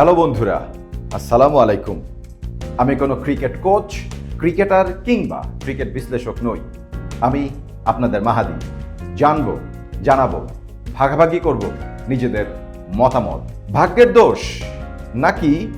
Hello বন্ধুরা, আসসালামু আলাইকুম। আমি কোনো ক্রিকেট কোচ, ক্রিকেটার কিংবা ক্রিকেট বিশ্লেষক নই। আমি আপনাদের মাহাদি। জানব, জানাব, ভাগাভাগি করব নিজেদের মতামত। ভাগ্যের দোষ? নাকি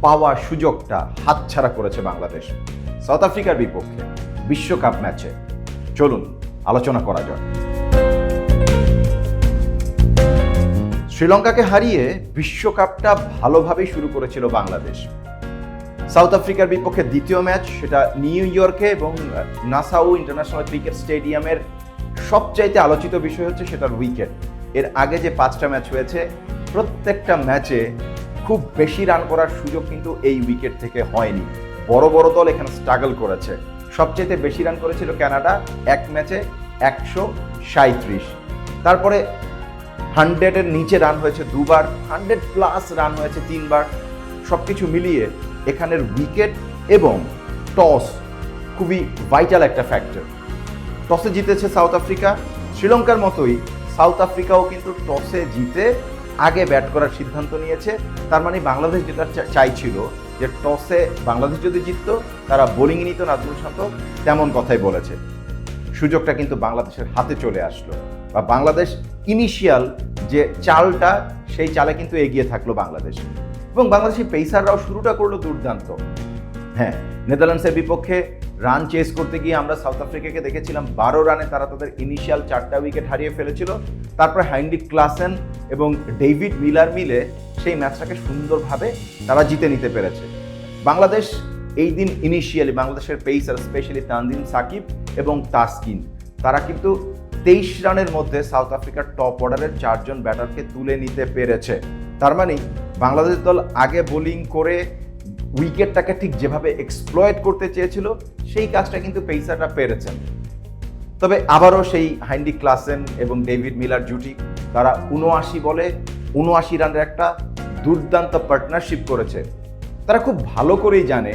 পাওয়া সুযোগটা হাতছাড়া করেছে বাংলাদেশ? সাউথ আফ্রিকার বিপক্ষে বিশ্বকাপ ম্যাচে। চলুন, আলোচনা করা যাক। শ্রীলঙ্কাকে হারিয়ে বিশ্বকাপটা ভালোভাবেই শুরু করেছিল বাংলাদেশ। সাউথ আফ্রিকার বিপক্ষে দ্বিতীয় ম্যাচ, সেটা নিউ ইয়র্কে এবং নাসাউ ইন্টারন্যাশনাল ক্রিকেট স্টেডিয়ামের সবচাইতে আলোচিত বিষয় হচ্ছে সেটার উইকেট। এর আগে যে পাঁচটা ম্যাচ হয়েছে, প্রত্যেকটা ম্যাচে খুব বেশি রান করার সুযোগ কিন্তু এই উইকেট থেকে হয়নি। বড় বড় দল এখানে স্ট্রাগল করেছে। সবচেয়ে বেশি রান করেছিল কানাডা, এক ম্যাচে একশো সাঁত্রিশ তারপরে হান্ড্রেডের নিচে রান হয়েছে দুবার, হান্ড্রেড প্লাস রান হয়েছে তিনবার। সব কিছু মিলিয়ে এখানের উইকেট এবং টস খুবই ভাইটাল একটা ফ্যাক্টর টসে জিতেছে সাউথ আফ্রিকা শ্রীলঙ্কার মতোই সাউথ আফ্রিকাও কিন্তু টসে জিতে আগে ব্যাট করার সিদ্ধান্ত নিয়েছে। তার মানে বাংলাদেশ যেটা চাইছিল যে টসে বাংলাদেশ যদি জিততো, তারা বোলিং নিত নাজমুল শান্ত, তেমন কথাই বলেছে। সুযোগটা কিন্তু বাংলাদেশের হাতে চলে আসলো। বা বাংলাদেশ ইনিশিয়াল যে চালটা, সেই চালে কিন্তু এগিয়ে থাকল বাংলাদেশ। এবং বাংলাদেশের পেসাররাও শুরুটা করল দুর্দান্ত। হ্যাঁ নেদারল্যান্ডসের বিপক্ষে রান চেস করতে গিয়ে আমরা সাউথ আফ্রিকাকে দেখেছিলাম, বারো রানে তারা তাদের ইনিশিয়াল চারটা উইকেট হারিয়ে ফেলেছিল। তারপরে হাইন্ডিক ক্লাসেন এবং ডেভিড মিলার মিলে সেই ম্যাচটাকে সুন্দরভাবে তারা জিতে নিতে পেরেছে। বাংলাদেশ এই দিন ইনিশিয়ালি বাংলাদেশের পেসার স্পেশালি তানদিন সাকিব এবং তাসকিন। তারা কিন্তু তেইশ রানের মধ্যে সাউথ আফ্রিকার টপ অর্ডারের চারজন ব্যাটারকে তুলে নিতে পেরেছে। তার মানে বাংলাদেশ দল আগে বোলিং করে উইকেটটাকে ঠিক যেভাবে এক্সপ্লয়েট করতে চেয়েছিল, সেই কাজটা কিন্তু পেসাররা পেরেছেন। তবে আবারও সেই হাইন্ডি ক্লাসেন এবং ডেভিড মিলার জুটি, তারা উনআশি বলে উনআশি রানের একটা দুর্দান্ত পার্টনারশিপ করেছে। তারা খুব ভালো করেই জানে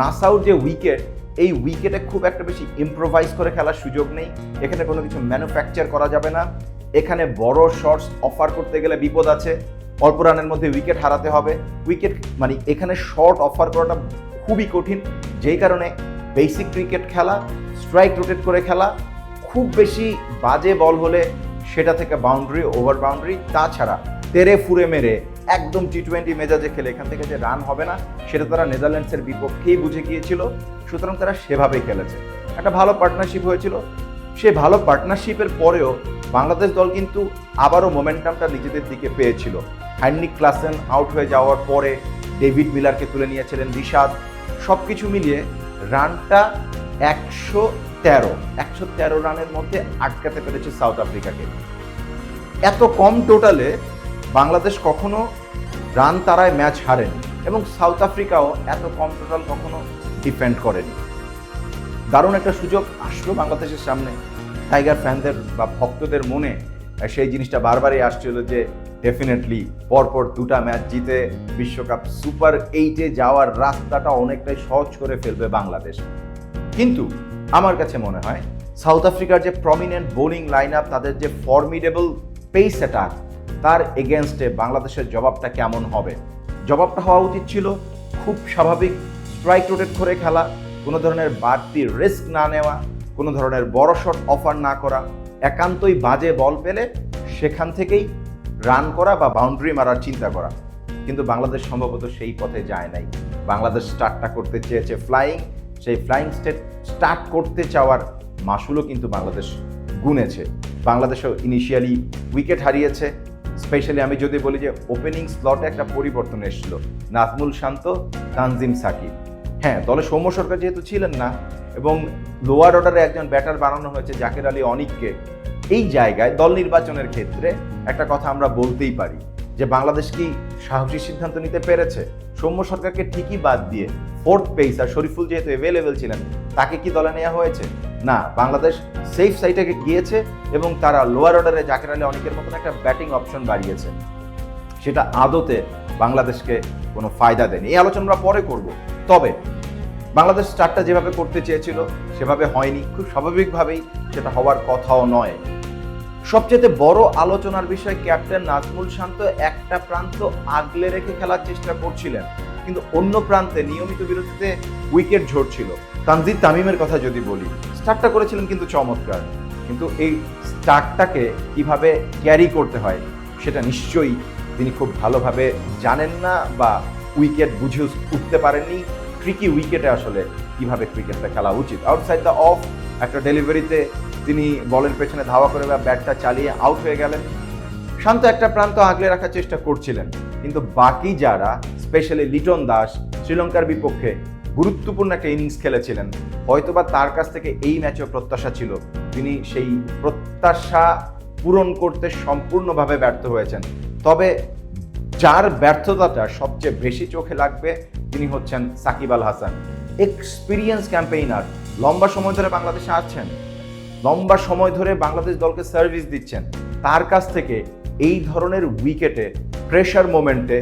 নাসাউর যে উইকেট এই উইকেটে খুব একটা বেশি ইম্প্রোভাইজ করে খেলার সুযোগ নেই। এখানে কোনো কিছু ম্যানুফ্যাকচার করা যাবে না। এখানে বড় শর্টস অফার করতে গেলে বিপদ আছে। অল্প রানের মধ্যে উইকেট হারাতে হবে। উইকেট মানে এখানে শর্ট অফার করাটা খুবই কঠিন। যেই কারণে বেসিক ক্রিকেট খেলা স্ট্রাইক রোটেট করে খেলা, খুব বেশি বাজে বল হলে সেটা থেকে বাউন্ডারি ওভার বাউন্ডারি তাছাড়া তেরে ফুরে মেরে একদম টি টোয়েন্টি মেজাজে খেলে এখান থেকে যে রান হবে না, সেটা তারা নেদারল্যান্ডসের বিপক্ষেই বুঝে গিয়েছিল। সুতরাং তারা সেভাবেই খেলেছে। একটা ভালো পার্টনারশিপ হয়েছিল। সে ভালো পার্টনারশিপের পরেও বাংলাদেশ দল কিন্তু আবারও মোমেন্টামটা নিজেদের দিকে পেয়েছিল। হ্যান্ডিক ক্লাসেন আউট হয়ে যাওয়ার পরে ডেভিড মিলারকে তুলে নিয়েছিলেন রিশাদ। সব কিছু মিলিয়ে রানটা একশো তেরো একশো তেরো রানের মধ্যে আটকাতে পেরেছে সাউথ আফ্রিকাকে এত কম টোটালে বাংলাদেশ কখনো রান তারায় ম্যাচ হারেনি এবং সাউথ আফ্রিকাও এত কম টোটাল কখনো ডিফেন্ড করেনি। দারুণ একটা সুযোগ আসলো বাংলাদেশের সামনে। টাইগার ফ্যানদের বা ভক্তদের মনে সেই জিনিসটা বারবারই আসছিল যে ডেফিনেটলি পরপর দুটা ম্যাচ জিতে বিশ্বকাপ সুপার এইটে যাওয়ার রাস্তাটা অনেকটাই সহজ করে ফেলবে বাংলাদেশ। কিন্তু আমার কাছে মনে হয়, সাউথ আফ্রিকার যে প্রমিনেন্ট বোলিং লাইন আপ তাদের যে ফর্মিডেবল পেস অ্যাটাক তার এগেনস্টে বাংলাদেশের জবাবটা কেমন হবে? জবাবটা হওয়া উচিত ছিল খুব স্বাভাবিক স্ট্রাইক রোটেট করে খেলা, কোনো ধরনের বাড়তি রিস্ক না নেওয়া, কোনো ধরনের বড় শট অফার না করা, একান্তই বাজে বল পেলে সেখান থেকেই রান করা বা বাউন্ডারি মারার চিন্তা করা। কিন্তু বাংলাদেশ সম্ভবত সেই পথে যায় নাই। বাংলাদেশ স্টার্টটা করতে চেয়েছে ফ্লাইং সেই ফ্লাইং স্টেট স্টার্ট করতে চাওয়ার মাসুলও কিন্তু বাংলাদেশ গুনেছে। বাংলাদেশও ইনিশিয়ালি উইকেট হারিয়েছে। স্পেশালি আমি যদি বলি যে ওপেনিং স্লটে একটা পরিবর্তন এসেছিল। নাজমুল শান্ত, তানজিম সাকিব। হ্যাঁ দলে সৌম্য সরকার যেহেতু ছিলেন না, এবং লোয়ার অর্ডারে একজন ব্যাটার বানানো হয়েছে, জাকের আলী অনিককে, এই জায়গায় দল নির্বাচনের ক্ষেত্রে একটা কথা আমরা বলতেই পারি যে বাংলাদেশ কি সাহসী সিদ্ধান্ত নিতে পেরেছে? সৌম্য সরকারকে ঠিকই বাদ দিয়ে ফোর্থ পেসার শরীফুল যেহেতু অ্যাভেলেবেল ছিলেন, তাকে কি দলে নেওয়া হয়েছে? না, বাংলাদেশ সেফ সাইটে গিয়েছে এবং তারা লোয়ার অর্ডারে জাকের আলী অনেকের মতন একটা ব্যাটিং অপশন বাড়িয়েছে। সেটা আদতে বাংলাদেশকে কোনো ফায়দা দেয়নি। এই আলোচনা আমরা পরে করব। তবে বাংলাদেশ স্টার্টটা যেভাবে করতে চেয়েছিল, সেভাবে হয়নি। খুব স্বাভাবিকভাবেই সেটা হওয়ার কথাও নয়। সবচেয়ে বড় আলোচনার বিষয় ক্যাপ্টেন নাজমুল শান্ত একটা প্রান্ত আগলে রেখে খেলার চেষ্টা করছিলেন। কিন্তু অন্য প্রান্তে নিয়মিত বিরতিতে উইকেট ঝরছিল তানজিদ তামিমের কথা যদি বলি, স্টার্টটা করেছিলেন কিন্তু চমৎকার। কিন্তু এই স্টার্টটাকে কীভাবে ক্যারি করতে হয়, সেটা নিশ্চয়ই তিনি খুব ভালোভাবে জানেন না বা উইকেট বুঝে উঠতে পারেননি। ট্রিকি উইকেটে আসলে কীভাবে ক্রিকেটটা খেলা উচিত। আউটসাইড দ্য অফ একটা ডেলিভারিতে তিনি বলের পেছনে ধাওয়া করে বা ব্যাটটা চালিয়ে আউট হয়ে গেলেন। শান্ত একটা প্রান্ত আগলে রাখার চেষ্টা করছিলেন। কিন্তু বাকি যারা স্পেশালি লিটন দাস, শ্রীলঙ্কার বিপক্ষে গুরুত্বপূর্ণ একটা ইনিংস খেলেছিলেন, হয়তোবা তার কাছ থেকে এই ম্যাচেও প্রত্যাশা ছিল, তিনি সেই প্রত্যাশা পূরণ করতে সম্পূর্ণভাবে ব্যর্থ হয়েছেন। তবে যার ব্যর্থতাটা সবচেয়ে বেশি চোখে লাগবে, তিনি হচ্ছেন সাকিব আল হাসান। এক্সপিরিয়েন্স ক্যাম্পেইনার লম্বা সময় ধরে বাংলাদেশে আছেন লম্বা সময় ধরে বাংলাদেশ দলকে সার্ভিস দিচ্ছেন, তার কাছ থেকে এই ধরনের উইকেটে প্রেশার মোমেন্টে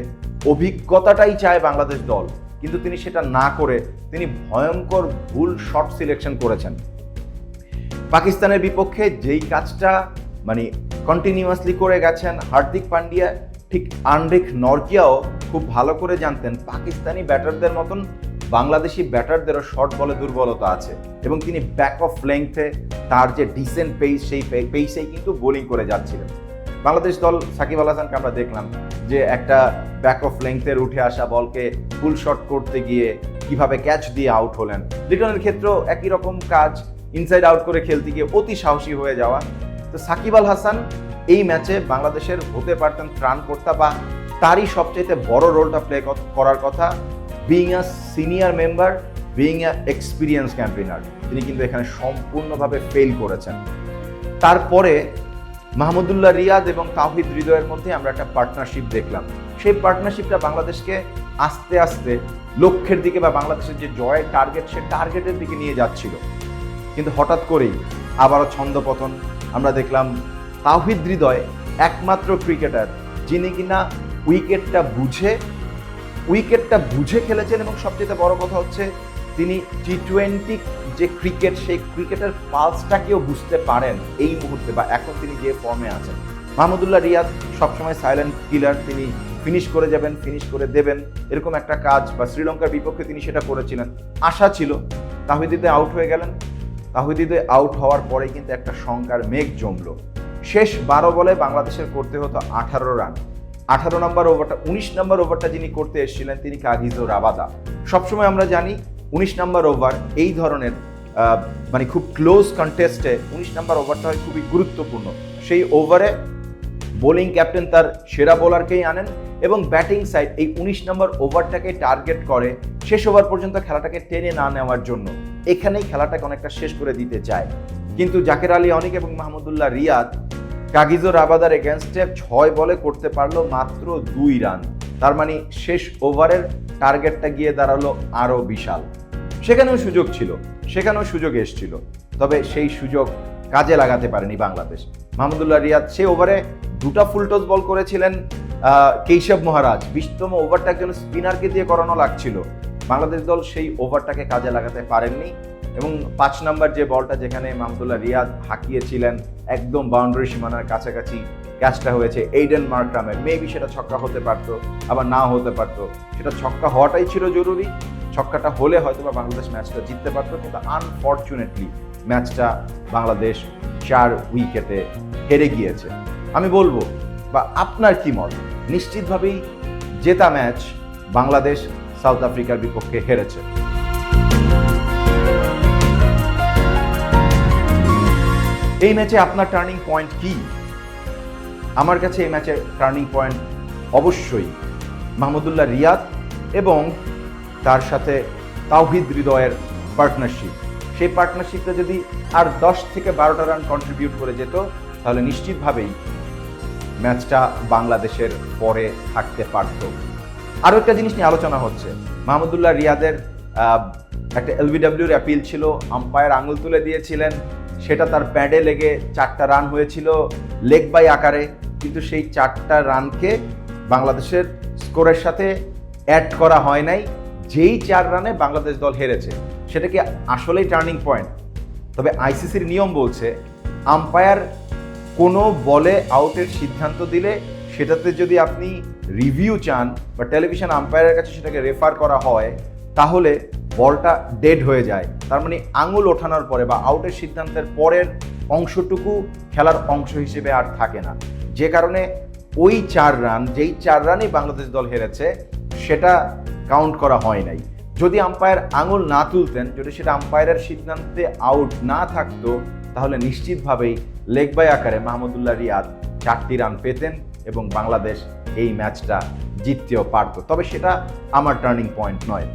অভিজ্ঞতাটাই চায় বাংলাদেশ দল। কিন্তু তিনি সেটা না করে তিনি ভয়ঙ্কর ভুল শট সিলেকশন করেছেন। পাকিস্তানের বিপক্ষে যেই কাজটা মানে কন্টিনিউয়াসলি করে গেছেন হার্দিক পান্ডিয়া ঠিক আন্ড্রিক নরকিয়াও খুব ভালো করে জানতেন পাকিস্তানি ব্যাটারদের মতন বাংলাদেশি ব্যাটারদেরও শর্ট বলে দুর্বলতা আছে এবং তিনি ব্যাক অফ লেংথে তার যে ডিসেন্ট পেস সেই পেসেই কিন্তু বোলিং করে যাচ্ছিলেন। বাংলাদেশ দল সাকিব আল হাসানকে আমরা দেখলাম। যে একটা ব্যাক অফ লেংথের উঠে আসা বলকে ফুল শট করতে গিয়ে কীভাবে ক্যাচ দিয়ে আউট হলেন। লিটনের ক্ষেত্রেও একই রকম কাজ ইনসাইড আউট করে খেলতে গিয়ে অতি সাহসী হয়ে যাওয়া। তো সাকিব আল হাসান এই ম্যাচে বাংলাদেশের হতে পারতেন ত্রাণ করতে বা তারই সবচেয়ে বড় রোলটা প্লে করার কথা being a senior member being a experience campaigner তিনি কিন্তু এখানে সম্পূর্ণভাবে ফেল করেছেন। তারপরে মাহমুদুল্লাহ রিয়াদ এবং তাহিদ হৃদয়ের মধ্যে আমরা একটা পার্টনারশিপ দেখলাম। সেই পার্টনারশিপটা বাংলাদেশকে আস্তে আস্তে লক্ষ্যের দিকে বা বাংলাদেশের যে জয়ের টার্গেট সে টার্গেটের দিকে নিয়ে যাচ্ছিল। কিন্তু হঠাৎ করেই আবারও ছন্দপতন, আমরা দেখলাম তাহিদ হৃদয় একমাত্র ক্রিকেটার যিনি কিনা উইকেটটা বুঝে উইকেটটা বুঝে খেলেছেন এবং সবচেয়ে বড় কথা হচ্ছে তিনি টি টোয়েন্টি যে ক্রিকেট সেই ক্রিকেটের পালসটাকেও বুঝতে পারেন এই মুহূর্তে বা এখন তিনি যে ফর্মে আছেন। মাহমুদুল্লাহ রিয়াদ সবসময় সাইলেন্ট কিলার তিনি ফিনিশ করে যাবেন ফিনিশ করে দেবেন, এরকম একটা কাজ বা শ্রীলঙ্কার বিপক্ষে তিনি সেটা করেছিলেন। আশা ছিল তাহিদিতে আউট হয়ে গেলেন। তাহিদিতে আউট হওয়ার পরে কিন্তু একটা শঙ্কার মেঘ জমলো। শেষ বারো বলে বাংলাদেশের করতে হতো আঠারো রান। আঠারো নম্বর ওভারটা উনিশ নম্বর ওভারটা যিনি করতে এসেছিলেন, তিনি কাগিজো রাবাদা। সবসময় আমরা জানি উনিশ নম্বর ওভার এই ধরনের মানে খুব ক্লোজ কন্টেস্টে উনিশ নম্বর ওভারটা হয় খুবই গুরুত্বপূর্ণ। সেই ওভারে বোলিং ক্যাপ্টেন তার সেরা বোলারকেই আনেন এবং ব্যাটিং সাইড এই উনিশ নম্বর ওভারটাকে টার্গেট করে শেষ ওভার পর্যন্ত খেলাটাকে টেনে না নেওয়ার জন্য। এখানেই খেলাটাকে অনেকটা শেষ করে দিতে চায়। কিন্তু জাকের আলী অনিক এবং মাহমুদুল্লাহ রিয়াদ কাগিজো রাবাদার এগেনস্টে ছয় বলে করতে পারল মাত্র দুই রান। তার মানে শেষ ওভারের টার্গেটটা গিয়ে দাঁড়াল আরও বিশাল। সেখানেও সুযোগ ছিল, সেখানেও সুযোগ এসছিল। তবে সেই সুযোগ কাজে লাগাতে পারেনি বাংলাদেশ। মাহমুদুল্লাহ রিয়াদ সে ওভারে দুটা ফুলটস বল করেছিলেন কেশব মহারাজ। বিশতম ওভারটা একজন স্পিনারকে দিয়ে করানো লাগছিল। বাংলাদেশ দল সেই ওভারটাকে কাজে লাগাতে পারেননি। এবং পাঁচ নাম্বার যে বলটা যেখানে মাহমুদুল্লাহ রিয়াদ হাঁকিয়েছিলেন, একদম বাউন্ডারি সীমানার কাছাকাছি ক্যাচটা হয়েছে এইডেন মার্করামের মেবি সেটা ছক্কা হতে পারতো, আবার না হতে পারতো। সেটা ছক্কা হওয়াটাই ছিল জরুরি। ছক্কাটা হলে হয়তো বা বাংলাদেশ ম্যাচটা জিততে পারতো, কিন্তু আনফর্চুনেটলি ম্যাচটা বাংলাদেশ চার উইকেটে হেরে গিয়েছে। আমি বলব, বা আপনার কি মত? নিশ্চিতভাবেই জেতা ম্যাচ বাংলাদেশ সাউথ আফ্রিকার বিপক্ষে হেরেছে। এই ম্যাচে আপনার টার্নিং পয়েন্ট কি? আমার কাছে এই ম্যাচের টার্নিং পয়েন্ট অবশ্যই মাহমুদুল্লাহ রিয়াদ এবং তার সাথে তাওহিদ হৃদয়ের পার্টনারশিপ সেই পার্টনারশিপটা যদি আর দশ থেকে বারোটা রান কন্ট্রিবিউট করে যেত, তাহলে নিশ্চিতভাবেই ম্যাচটা বাংলাদেশের পরে থাকতে পারত। আরও একটা জিনিস নিয়ে আলোচনা হচ্ছে। মাহমুদুল্লাহ রিয়াদের একটা এলবিডব্লিউর অ্যাপিল ছিল আম্পায়ার আঙুল তুলে দিয়েছিলেন। সেটা তার প্যাডে লেগে চারটা রান হয়েছিল, লেগ বাই আকারে। কিন্তু সেই চারটা রানকে বাংলাদেশের স্কোরের সাথে অ্যাড করা হয় নাই। যেই চার রানে বাংলাদেশ দল হেরেছে সেটা কি আসলেই টার্নিং পয়েন্ট তবে আইসিসির নিয়ম বলছে আম্পায়ার কোনো বলে আউটের সিদ্ধান্ত দিলে সেটাতে যদি আপনি রিভিউ চান বা টেলিভিশন আম্পায়ারের কাছে সেটাকে রেফার করা হয় তাহলে বলটা ডেড হয়ে যায়। তার মানে আঙুল ওঠানোর পরে বা আউটের সিদ্ধান্তের পরের অংশটুকু খেলার অংশ হিসেবে আর থাকে না। যে কারণে ওই চার রান, যেই চার রানই বাংলাদেশ দল হেরেছে, সেটা কাউন্ট করা হয় নাই। যদি আম্পায়ার আঙুল না তুলতেন, যদি সেটা আম্পায়ারের সিদ্ধান্তে আউট না থাকতো, তাহলে নিশ্চিতভাবেই লেগ বাই আকারে মাহমুদুল্লাহ রিয়াদ চারটি রান পেতেন এবং বাংলাদেশ এই ম্যাচটা জিততেও পারত। তবে সেটা আমার টার্নিং পয়েন্ট নয়।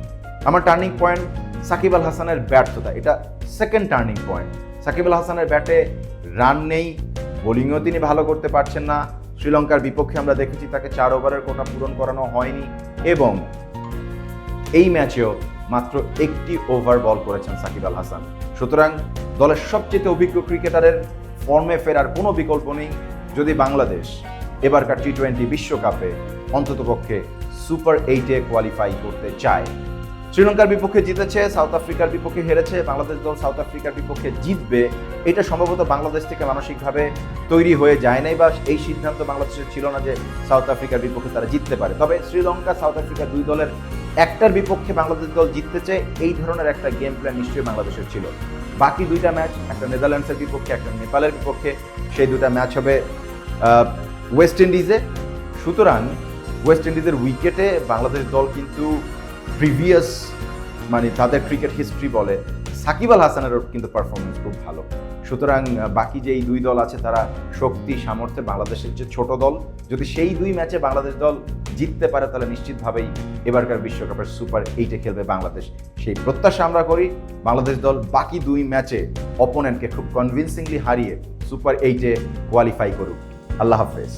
আমার টার্নিং পয়েন্ট সাকিব আল হাসানের ব্যর্থতা এটা second turning point Shakib Al হাসানের ব্যাটে রান নেই বোলিংও তিনি ভালো করতে পারছেন না। শ্রীলঙ্কার বিপক্ষে আমরা দেখেছি তাকে চার ওভারের কোটা পূরণ করানো হয়নি এবং এই ম্যাচেও মাত্র একটি ওভার বল করেছেন সাকিব আল হাসান। সুতরাং দলের সবচেয়ে অভিজ্ঞ ক্রিকেটারের ফর্মে ফেরার কোনো বিকল্প নেই। যদি বাংলাদেশ এবারকার টি টোয়েন্টি বিশ্বকাপে অন্ততপক্ষে সুপার এইটে কোয়ালিফাই করতে চায় শ্রীলঙ্কার বিপক্ষে জিতেছে, সাউথ আফ্রিকার বিপক্ষে হেরেছে, বাংলাদেশ দল সাউথ আফ্রিকার বিপক্ষে জিতবে। এটা সম্ভবত বাংলাদেশ থেকে মানসিকভাবে তৈরি হয়ে যায় নাই বা এই সিদ্ধান্ত বাংলাদেশের ছিল না যে সাউথ আফ্রিকার বিপক্ষে তারা জিততে পারে। তবে শ্রীলঙ্কা, সাউথ আফ্রিকা দুই দলের একটার বিপক্ষে বাংলাদেশ দল জিততে চেয়ে, এই ধরনের একটা গেম প্ল্যান নিশ্চয়ই বাংলাদেশের ছিল। বাকি দুইটা ম্যাচ একটা নেদারল্যান্ডসের বিপক্ষে, একটা নেপালের বিপক্ষে, সেই দুটা ম্যাচ হবে ওয়েস্ট ইন্ডিজে সুতরাং ওয়েস্ট ইন্ডিজের উইকেটে বাংলাদেশ দল কিন্তু প্রিভিয়াস মানে তাদের ক্রিকেট হিস্ট্রি বলে, সাকিব আল হাসানেরও কিন্তু পারফরমেন্স খুব ভালো। সুতরাং বাকি যে এই দুই দল আছে, তারা শক্তি, সামর্থ্যে বাংলাদেশের যে ছোট দল, যদি সেই দুই ম্যাচে বাংলাদেশ দল জিততে পারে, তাহলে নিশ্চিতভাবেই এবারকার বিশ্বকাপের সুপার এইটে খেলবে বাংলাদেশ। সেই প্রত্যাশা আমরা করি, বাংলাদেশ দল বাকি দুই ম্যাচে অপোনেন্টকে খুব কনভিনসিংলি হারিয়ে সুপার এইটে কোয়ালিফাই করুক। আল্লাহ হাফেজ।